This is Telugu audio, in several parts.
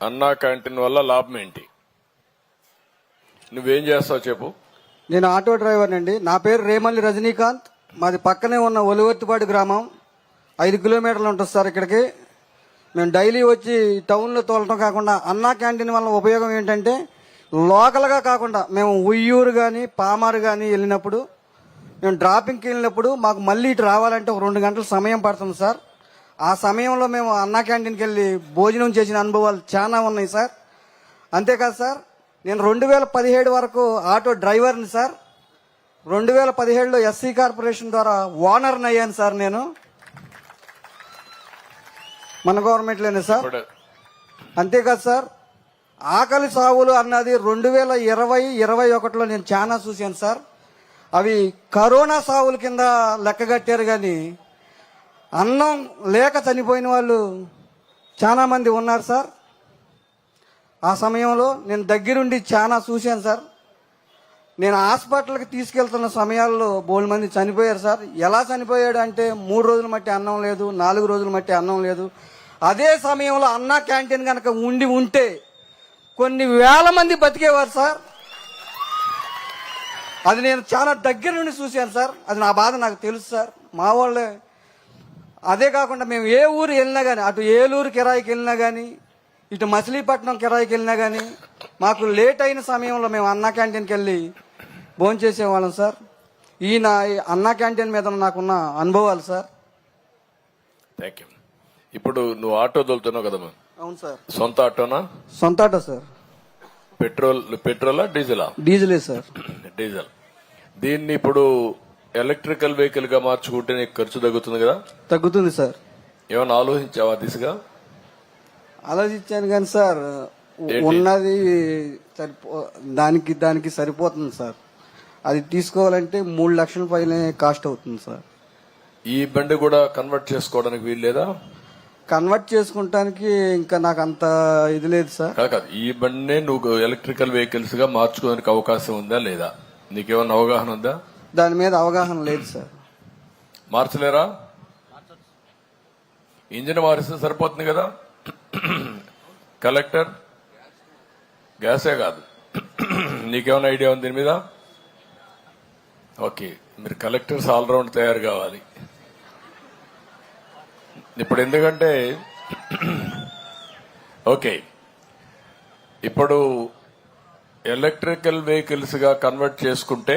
అన్నా క్యాంటీన్ వల్ల లాభం ఏంటి? నువ్వేం చేస్తావు చెప్పు. నేను ఆటో డ్రైవర్ అండి. నా పేరు రేమల్లి రజనీకాంత్. మాది పక్కనే ఉన్న ఒలివర్తిపాడు గ్రామం. ఐదు కిలోమీటర్లు ఉంటుంది సార్ ఇక్కడికి. మేము డైలీ వచ్చి టౌన్లో తోలటం కాకుండా అన్నా క్యాంటీన్ వల్ల ఉపయోగం ఏంటంటే లోకల్గా కాకుండా మేము ఉయ్యూరు కానీ పామారు కానీ వెళ్ళినప్పుడు మేము డ్రాపింగ్కి వెళ్ళినప్పుడు మాకు మళ్ళీ ఇటు రావాలంటే ఒక రెండు గంటల సమయం పడుతుంది సార్. ఆ సమయంలో మేము అన్నా క్యాంటీన్కి వెళ్ళి భోజనం చేసిన అనుభవాలు చాలా ఉన్నాయి సార్. అంతేకాదు సార్ నేను రెండు వేల పదిహేడు వరకు ఆటో డ్రైవర్ని సార్. రెండు వేల పదిహేడులో ఎస్సీ కార్పొరేషన్ ద్వారా ఓనర్ని అయ్యాను సార్ నేను. మన గవర్నమెంట్లోనే సార్. అంతేకాదు సార్ ఆకలి సాగులు అన్నది రెండు వేల ఇరవై ఇరవై ఒకటిలో నేను చాలా చూశాను సార్. అవి కరోనా సాగుల కింద లెక్కగట్టారు కానీ అన్నం లేక చనిపోయిన వాళ్ళు చాలా మంది ఉన్నారు సార్. ఆ సమయంలో నేను దగ్గరుండి చాలా చూశాను సార్. నేను హాస్పిటల్కి తీసుకెళ్తున్న సమయాల్లో బోల్ మంది చనిపోయారు సార్. ఎలా చనిపోయాడు అంటే మూడు రోజులు మట్టి అన్నం లేదు నాలుగు రోజులు మట్టి అన్నం లేదు. అదే సమయంలో అన్న క్యాంటీన్ కనుక ఉండి ఉంటే కొన్ని వేల మంది బతికేవారు సార్. అది నేను చాలా దగ్గర నుండి చూశాను సార్. అది నా బాధ నాకు తెలుసు సార్. మా వాళ్ళే అదే కాకుండా మేము ఏ ఊరు వెళ్ళినా కానీ అటు ఏలూరు కిరాయికి వెళ్ళినా కానీ ఇటు మచిలీపట్నం కిరాయికి వెళ్ళినా కానీ మాకు లేట్ అయిన సమయంలో మేము అన్నా క్యాంటీన్కి వెళ్ళి భోజనం చేసేవాళ్ళం సార్. ఈ నా అన్నా క్యాంటీన్ మీద నాకున్న అనుభవాలు సార్. థ్యాంక్ యూ ఇప్పుడు నువ్వు ఆటో తోలుతున్నావు కదమ్మా అవును సార్. సొంత ఆటోనా? సొంత ఆటో సార్. పెట్రోల్ పెట్రోలా డీజిలా? డీజిలే సార్. డీజిల్. దీన్ని ఇప్పుడు ఎలక్ట్రికల్ వెహికల్గా మార్చుకుంటే నీకు ఖర్చు తగ్గుతుంది కదా? తగ్గుతుంది సార్. ఏమైనా ఆలోచించావా దిశగా? ఆలోచించాను కానీ సార్ ఉన్నది సరిపో దానికి దానికి సరిపోతుంది సార్. అది తీసుకోవాలంటే మూడు లక్షల పైన కాస్ట్ అవుతుంది సార్. ఈ బండి కూడా కన్వర్ట్ చేసుకోవడానికి వీలు లేదా? కన్వర్ట్ చేసుకుంటానికి ఇంకా నాకు అంత ఇది లేదు సార్. కాదు కాదు. ఈ బండినే నువ్వు ఎలక్ట్రికల్ వెహికల్స్గా మార్చుకోవడానికి అవకాశం ఉందా లేదా? నీకేమన్నా అవగాహన ఉందా? దాని మీద అవగాహన లేదు సార్. మార్చలేరా? ఇంజిన్ మారిస్తే సరిపోతుంది కదా? కలెక్టర్ గ్యాసే కాదు. నీకేమైనా ఐడియా ఉంది దీని మీద? ఓకే మీరు కలెక్టర్స్ ఆల్రౌండ్ తయారు కావాలి. ఇప్పుడు ఎందుకంటే ఓకే ఇప్పుడు ఎలక్ట్రికల్ వెహికల్స్గా కన్వర్ట్ చేసుకుంటే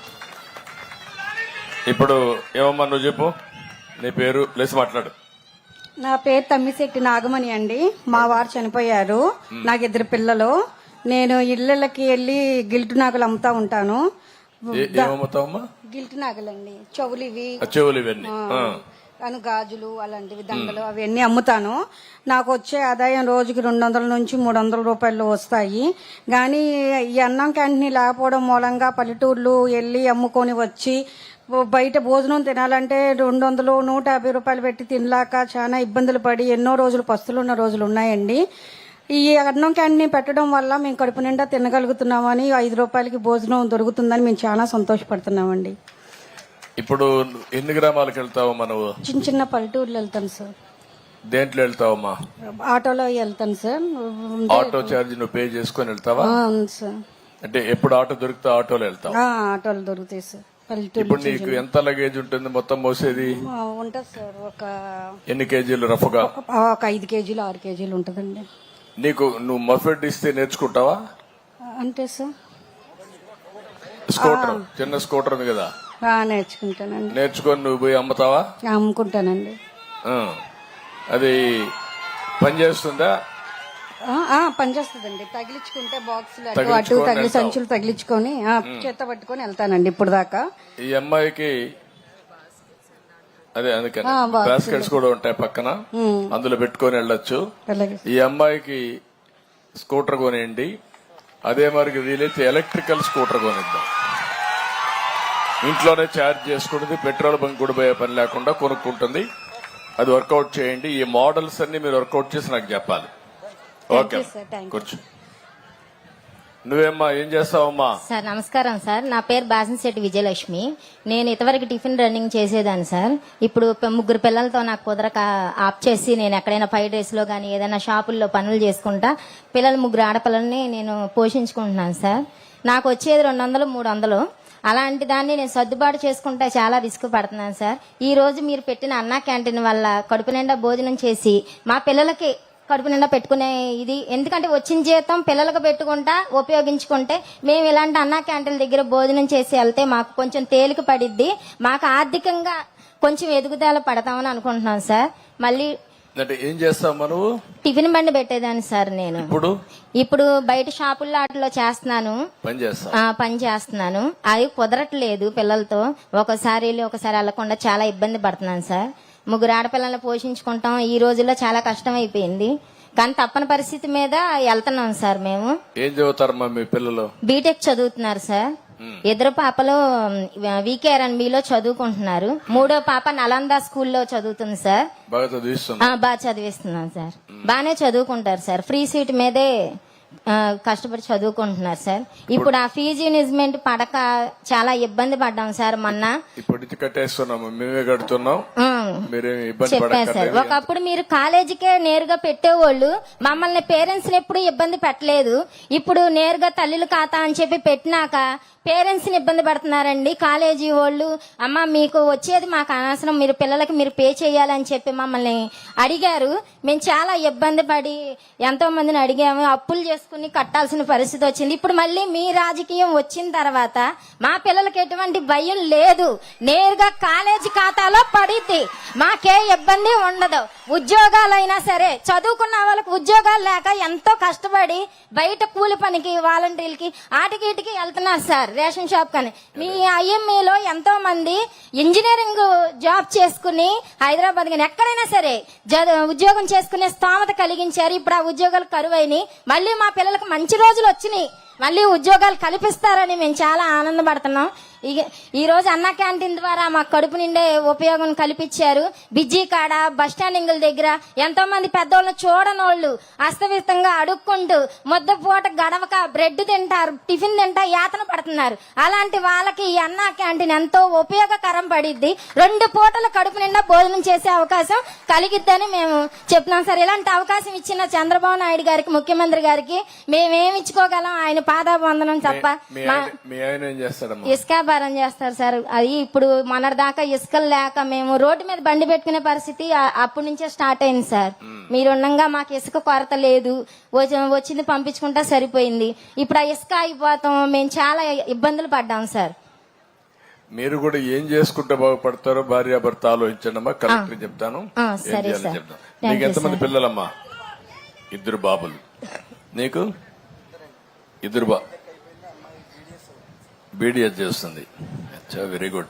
ఇప్పుడు ఏమమ్మా నువ్వు చెప్పు? నీ పేరు లేచి మాట్లాడు. నా పేరు తమ్మిశెట్టి నాగమణి అండి. మా వారు చనిపోయారు. నాకు ఇద్దరు పిల్లలు. నేను ఇళ్ళకి వెళ్ళి గిల్టు నాగులు అమ్ముతా ఉంటాను. గిల్టు నాగులండి. చెవులు ఇవి ఆ చెవులు ఇవన్నీ ఆ. అను గాజులు అలాంటివి దండలు అవన్నీ అమ్ముతాను. నాకు వచ్చే ఆదాయం రోజుకి రెండు వందల నుంచి మూడు వందల రూపాయలు వస్తాయి. కానీ ఈ అన్నం క్యాంటీన్ లేకపోవడం మూలంగా పల్లెటూర్లు వెళ్ళి అమ్ముకొని వచ్చి బయట భోజనం తినాలంటే రెండు వందలు నూట యాభై రూపాయలు పెట్టి తినలాక చాలా ఇబ్బందులు పడి ఎన్నో రోజులు పస్తులున్న రోజులు ఉన్నాయండి. ఈ అన్నం క్యాంటీన్ పెట్టడం వల్ల మేము కడుపు నిండా తినగలుగుతున్నామని ఐదు రూపాయలకి భోజనం దొరుకుతుందని మేము చాలా సంతోషపడుతున్నామండి. ఇప్పుడు ఎన్ని గ్రామాలకు వెళ్తావమ్మా నువ్వు? చిన్న చిన్న పల్లెటూర్లు వెళ్తాను సార్. దేంట్లో వెళ్తావమ్మా ఆటోలో వెళ్తాను సార్. ఆటో ఛార్జ్ నువ్వు పే చేసుకొని వెళ్తావా? అవును సార్. అంటే ఎప్పుడు ఆటో దొరికితే ఆటోలో వెళ్తావు? ఆటోలు దొరుకుతాయి సార్. ఇప్పుడు నీకు ఎంత లగేజ్ ఉంటుంది మొత్తం మోసేది? ఉంటుంది సార్ ఒక ఎన్ని కేజీలు రఫ్గా? ఒక ఐదు కేజీలు ఆరు కేజీలు ఉంటుందండి. నీకు నువ్వు మఫెడ్ ఇస్తే నేర్చుకుంటావా? అంతే సార్. స్కూటర్ చిన్న స్కూటర్ ఉంది కదా. నేర్చుకుంటానండి. నేర్చుకొని నువ్వు పోయి అమ్ముతావా? అమ్ముకుంటానండి. అది పని చేస్తుందా? ఆ, ఆ, పనిచేస్తుందండి. తగిలించుకుంటే బాక్సులు అటు తగిలి. సంచులు తగిలించుకొని ఆ, చేత్త పట్టుకొని వెళ్తానండి ఇప్పుడు దాకా ఈ అమ్మాయికి అదే అందుకని. బాస్కెట్స్ కూడా ఉంటాయి పక్కన. అందులో పెట్టుకొని వెళ్ళొచ్చు. ఈ అమ్మాయికి స్కూటర్ కొనియండి. అదే మరికి వీలైతే ఎలక్ట్రికల్ స్కూటర్ కొనిద్దాం. ఇంట్లోనే ఛార్జ్ చేసుకుంటుంది. పెట్రోల్ బంక్ కూడా పోయే పని లేకుండా కొనుక్కుంటుంది. అది వర్కౌట్ చేయండి. ఈ మోడల్స్ అన్ని మీరు వర్కౌట్ చేసి నాకు చెప్పాలి. ఓకే. కూర్చో నువ్వేమ్మా ఏం చేస్తావమ్మా? సార్ నమస్కారం సార్. నా పేరు బాసంశెట్టి విజయలక్ష్మి. నేను ఇంతవరకు టిఫిన్ రన్నింగ్ చేసేదాన్ని సార్. ఇప్పుడు ముగ్గురు పిల్లలతో నాకు కుదరక ఆప్ చేసి నేను ఎక్కడైనా ఫైవ్ డేస్లో కానీ ఏదైనా షాపుల్లో పనులు చేసుకుంటా పిల్లలు ముగ్గురు ఆడపిల్లల్ని నేను పోషించుకుంటున్నాను సార్. నాకు వచ్చేది రెండు వందలు మూడు వందలు. అలాంటి దాన్ని నేను సర్దుబాటు చేసుకుంటే చాలా రిస్క్ పడుతున్నాను సార్. ఈ రోజు మీరు పెట్టిన అన్నా క్యాంటీన్ వల్ల కడుపు నిండా భోజనం చేసి మా పిల్లలకి కడుపు నిండా పెట్టుకునే ఇది. ఎందుకంటే వచ్చిన జీతం పిల్లలకు పెట్టుకుంటా ఉపయోగించుకుంటే మేము ఇలాంటి అన్నా క్యాంటీన్ల దగ్గర భోజనం చేసి వెళ్తే మాకు కొంచెం తేలిక పడిద్ది. మాకు ఆర్థికంగా కొంచెం ఎదుగుదల పడతామని అనుకుంటున్నాం సార్. మళ్ళీ అంటే ఏం నువ్వు? టిఫిన్ బండి పెట్టేదాన్ని సార్ నేను. ఇప్పుడు? ఇప్పుడు బయట షాపుల్లో వాటిలో చేస్తున్నాను. పని చేస్తావు ఆ, పని చేస్తున్నాను. అది కుదరట్లేదు పిల్లలతో. ఒకసారి వెళ్ళి ఒకసారి వెళ్ళకుండా చాలా ఇబ్బంది పడుతున్నాను సార్. ముగ్గురు ఆడపిల్లల్ని పోషించుకుంటాం. ఈ రోజుల్లో చాలా కష్టం అయిపోయింది కానీ తప్పని పరిస్థితి మీద వెళ్తున్నాం సార్ మేము. ఏం చదువుతారమ్మా మీ పిల్లలు? బీటెక్ చదువుతున్నారు సార్. ఇద్దరు పాపలు వికేఆర్ఎన్బిలో చదువుకుంటున్నారు. మూడో పాప నలంద స్కూల్లో చదువుతుంది సార్. బాగా చదివిస్తున్నా? సార్. బాగానే చదువుకుంటారు సార్. ఫ్రీ సీట్ మీదే కష్టపడి చదువుకుంటున్నారు సార్. ఇప్పుడు ఆ ఫీజు ఇన్వెస్ట్మెంట్ పడక చాలా ఇబ్బంది పడ్డాం సార్ మొన్న. ఇప్పుడు కట్టేస్తున్నాము. మేమే కడుతున్నాం. పడక్కర్లేదు. ఒకప్పుడు మీరు కాలేజీకే నేరుగా పెట్టేవాళ్ళు మమ్మల్ని పేరెంట్స్ ఎప్పుడు ఇబ్బంది పెట్టలేదు. ఇప్పుడు నేరుగా తల్లుల ఖాతా అని చెప్పి పెట్టినాక పేరెంట్స్ని ఇబ్బంది పడుతున్నారండి. కాలేజీ వాళ్ళు అమ్మ మీకు వచ్చేది మాకు అనవసరం మీరు పిల్లలకి మీరు పే చేయాలని చెప్పి మమ్మల్ని అడిగారు. మేము చాలా ఇబ్బంది పడి ఎంతో మందిని అడిగాము. అప్పులు చేసుకుని కట్టాల్సిన పరిస్థితి వచ్చింది. ఇప్పుడు మళ్ళీ మీ రాజకీయం వచ్చిన తర్వాత మా పిల్లలకి ఎటువంటి భయం లేదు. నేరుగా కాలేజీ ఖాతాలో పడిద్ది మాకే ఇబ్బంది ఉండదు. ఉద్యోగాలైనా సరే చదువుకున్న వాళ్ళకి ఉద్యోగాలు లేక ఎంతో కష్టపడి బయట కూలి పనికి వాలంటీర్లకి ఆటికి ఇటుకి వెళ్తున్నారు సార్ రేషన్ షాప్ కానీ. మీ ఐఎంఈలో ఎంతో మంది ఇంజనీరింగ్ జాబ్ చేసుకుని హైదరాబాద్ కానీ ఎక్కడైనా సరే ఉద్యోగం చేసుకునే స్తోమత కలిగించారు. ఇప్పుడు ఆ ఉద్యోగాలు కరువైనాయి. మళ్ళీ మా పిల్లలకు మంచి రోజులు వచ్చినాయి. మళ్ళీ ఉద్యోగాలు కల్పిస్తారని మేము చాలా ఆనందపడుతున్నాం. ఈ రోజు అన్న క్యాంటీన్ ద్వారా మాకు కడుపు నిండే ఉపయోగం కల్పించారు. బిజ్జీ కాడ బస్ స్టాండింగుల దగ్గర ఎంతో మంది పెద్దోళ్ళని చూడనోళ్ళు అస్తవ్యస్తంగా అడుక్కుంటూ ముద్ద పూట గడవక బ్రెడ్ తింటారు టిఫిన్ తింటా యాతన పడుతున్నారు. అలాంటి వాళ్ళకి ఈ అన్న క్యాంటీన్ ఎంతో ఉపయోగకరం పడిద్ది. రెండు పూటల కడుపు నిండా భోజనం చేసే అవకాశం కలిగిద్దని మేము చెప్తున్నాం. సార్ ఇలాంటి అవకాశం ఇచ్చిన చంద్రబాబు నాయుడు గారికి ముఖ్యమంత్రి గారికి మేమేమి ఇచ్చుకోగలం? ఆయన పాదాబంధనం తప్ప మీ మా- మీ ఇసుక భారం చేస్తారు సార్. అది ఇప్పుడు మొన్నటిదాకా ఇసుకలు లేక మేము రోడ్డు మీద బండి పెట్టుకునే పరిస్థితి అప్పటి నుంచే స్టార్ట్ అయింది సార్. మీరుండగా మాకు ఇసుక కొరత లేదు. వచ్చి- వచ్చింది పంపించుకుంటా సరిపోయింది. ఇప్పుడు ఆ ఇసుక అయిపోతాం. మేము చాలా ఇబ్బందులు పడ్డాం సార్. మీరు కూడా ఏం చేసుకుంటే బాగుపడతారో భార్యాభర్త ఆలోచించండి అమ్మా. కలెక్టర్ చెప్తాను. నీకు ఎంతమంది. పిల్లలమ్మా? ఇద్దరు బాబులు. నీకు? ఇద్దరు బా బీడిఎస్ చేస్తుంది. Very good